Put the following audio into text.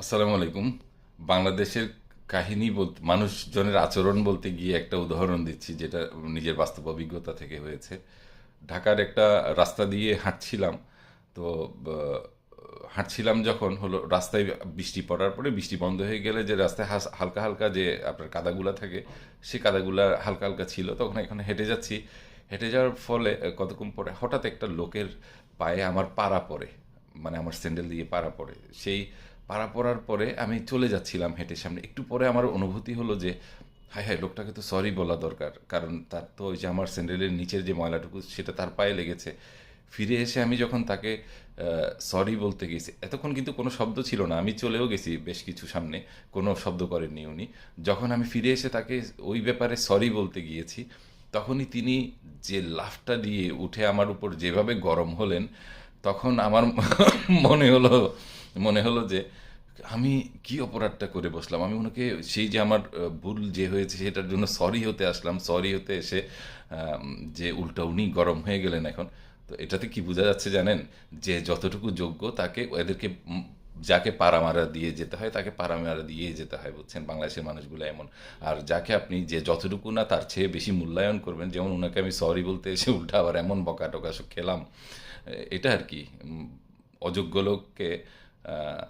আসসালামু আলাইকুম। বাংলাদেশের কাহিনী বলতে মানুষজনের আচরণ বলতে গিয়ে একটা উদাহরণ দিচ্ছি, যেটা নিজের বাস্তব অভিজ্ঞতা থেকে হয়েছে। ঢাকার একটা রাস্তা দিয়ে হাঁটছিলাম, তো হাঁটছিলাম যখন হলো, রাস্তায় বৃষ্টি পড়ার পরে বৃষ্টি বন্ধ হয়ে গেলে যে রাস্তায় হালকা হালকা যে আপনার কাদাগুলা থাকে, সে কাদাগুলা হালকা হালকা ছিল, তখন এখানে হেঁটে যাচ্ছি। হেঁটে যাওয়ার ফলে, কতক্ষণ পরে হঠাৎ একটা লোকের পায়ে আমার পাড়া পড়ে মানে আমার স্যান্ডেল দিয়ে পাড়া পড়ে। সেই পাড়া পড়ার পরে আমি চলে যাচ্ছিলাম হেঁটে সামনে। একটু পরে আমার অনুভূতি হলো যে, হায় হায়, লোকটাকে তো সরি বলা দরকার। কারণ তার তো ওই যে আমার স্যান্ডেলের নিচের যে ময়লাটুকু, সেটা তার পায়ে লেগেছে। ফিরে এসে আমি যখন তাকে সরি বলতে গেছি, এতক্ষণ কিন্তু কোনো শব্দ ছিল না, আমি চলেও গেছি বেশ কিছু সামনে, কোনো শব্দ করেননি উনি। যখন আমি ফিরে এসে তাকে ওই ব্যাপারে সরি বলতে গিয়েছি, তখনই তিনি যে লাফটা দিয়ে উঠে আমার উপর যেভাবে গরম হলেন, তখন আমার মনে হলো মনে হলো যে আমি কি অপরাধটা করে বসলাম? আমি ওনাকে সেই যে আমার ভুল যে হয়েছে সেটার জন্য সরি হতে আসলাম। সরি হতে এসে যে উল্টা উনি গরম হয়ে গেলেন এখন। তো এটাতে কি বোঝা যাচ্ছে জানেন? যে যতটুকু যোগ্য তাকে, এদেরকে যাকে পাড়া মারা দিয়ে যেতে হয়, তাকে পাড়া মারা দিয়ে যেতে হয়, বুঝছেন? বাংলাদেশের মানুষগুলো এমন। আর যাকে আপনি যে যতটুকু না তার চেয়ে বেশি মূল্যায়ন করবেন, যেমন ওনাকে আমি সরি বলতে এসে উল্টা আবার এমন বকা টকা সব খেলাম এটা আর কি অযোগ্য লোককে uh,